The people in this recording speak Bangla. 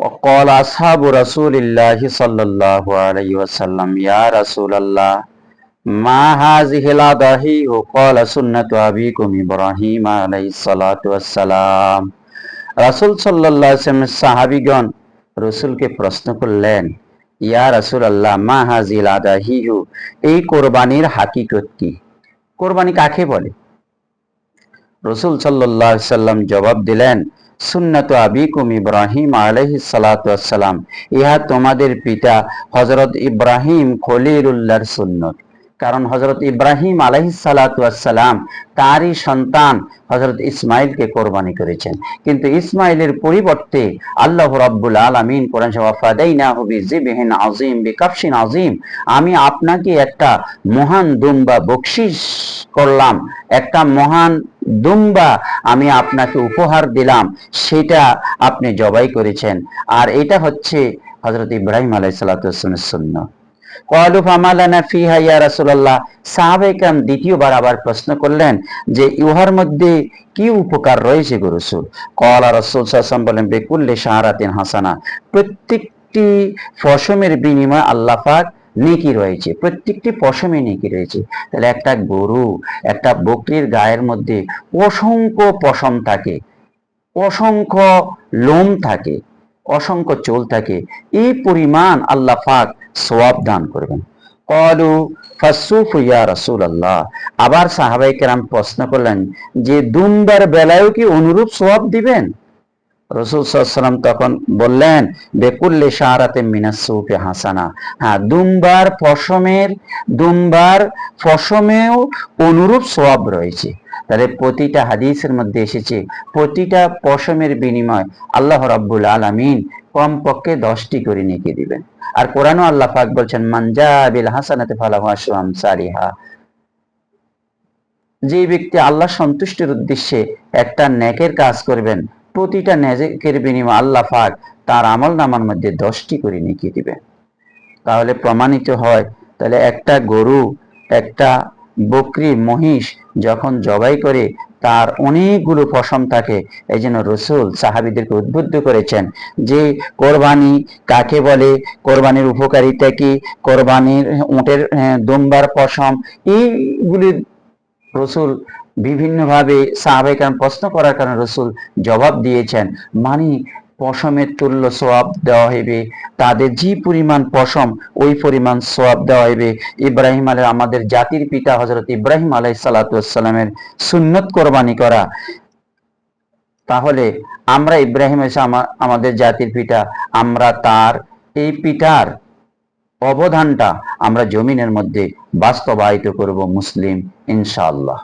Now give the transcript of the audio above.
وقال أصحاب رسول الله صلى الله عليه وسلم يا رسول الله ما هذه الأضاحي قال سنة أبيكم إبراهيم عليه الصلاة والسلام রাসূল সাল্লাল্লাহু আলাইহি ওয়াসাল্লাম সাহাবীগণ রসুলকে প্রশ্ন করলেন ইয়া রাসূল আল্লাহ মা হাজিল আদাহিহু এই কোরবানির হাকিকত কি কোরবানি কাকে বলে রসুল সাল্লাহ সাল্লাম জবাব দিলেন, সুন্নত আবিকুম ইব্রাহিম আলহ সালাম। ইহা তোমাদের পিতা হজরত ইব্রাহিম খলিরুল্লাহর সুন্নত। কারণ হজরত ইব্রাহিম আলাইহি সালাম তারই সন্তান হজরত ইসমাইলকে কোরবানি করেছেন। কিন্তু ইসমাইলের পরিবর্তে আল্লাহ রাব্বুল আলামিন কোরআন আজিম আজিম আমি আপনাকে একটা মহান দুম্বা বকশিস করলাম, একটা মহান দুম্বা আমি আপনাকে উপহার দিলাম, সেটা আপনি জবাই করেছেন। আর এটা হচ্ছে হজরত ইব্রাহিম আলাই সালাতামের শূন্য ফামালানা ফিহা ইয়া দ্বিতীয়বার আবার প্রশ্ন করলেন যে, ইহার মধ্যে কি উপকার রয়েছে বলেন শাহরাতিন হাসানা। প্রত্যেকটি ফসমের বিনিময়ে আল্লাহ পাক নেকি রয়েছে। প্রত্যেকটি পশমে নেকি রয়েছে। তাহলে একটা গরু, একটা বকরির গায়ের মধ্যে অসংখ্য পশম থাকে, অসংখ্য লোম থাকে। অসংখ্য চুল থাকে। এই পরিমাণ আল্লাহ পাক সোয়াব দান করবেন। কলু ফাসুফ ইয়া রাসূল আল্লাহ আবার সাহাবাই কেরাম প্রশ্ন করলেন যে দুমবার বেলায়ও কি অনুরূপ সোয়াব দিবেন? রসুল সাল্লাম তখন বললেন, বেকুল্লে শাহরাতে মিনাসুফে হাসানা। হ্যাঁ দুমবার ফসমের দুমবার ফসমেও অনুরূপ সোয়াব রয়েছে। তাহলে প্রতিটা হাদিসের মধ্যে এসেছে, প্রতিটা পশমের বিনিময় আল্লাহ রাব্বুল আলামিন কমপক্ষে দশটি করে নিয়ে দিবেন। আর কোরআনও আল্লাহ পাক বলছেন মানজা বিল হাসানাতে ফালাহু আশরু আমসারিহা যে ব্যক্তি আল্লাহ সন্তুষ্টির উদ্দেশ্যে একটা নেকের কাজ করবেন, প্রতিটা নেকের বিনিময় আল্লাহ পাক তার আমল নামার মধ্যে দশটি করে নিয়ে দিবেন। তাহলে প্রমাণিত হয়, তাহলে একটা গরু, একটা বকরি, মহিষ যখন জবাই করে, তার অনেকগুলো পশম থাকে এই জন্য রসুল সাহাবিদেরকে উদ্বুদ্ধ করেছেন যে, কোরবানি কাকে বলে? কোরবানির উপকারিতা কি? কোরবানির উঁটের দম্বার পশম? এইগুলি রসুল বিভিন্নভাবে সাহাবেকান প্রশ্ন করার কারণে রসুল জবাব দিয়েছেন। মানে পশমের তুল্য সোয়াব দেওয়া হইবে। তাদের যে পরিমাণ পশম, ওই পরিমাণ সোয়াব দেওয়া হইবে। ইব্রাহিম আলাই, আমাদের জাতির পিতা হজরত ইব্রাহিম আলাই সালাতামের সুন্নত কোরবানি করা। তাহলে আমরা ইব্রাহিম আমাদের জাতির পিতা, আমরা তার এই পিতার অবদানটা আমরা জমিনের মধ্যে বাস্তবায়িত করব মুসলিম, ইনশাআল্লাহ।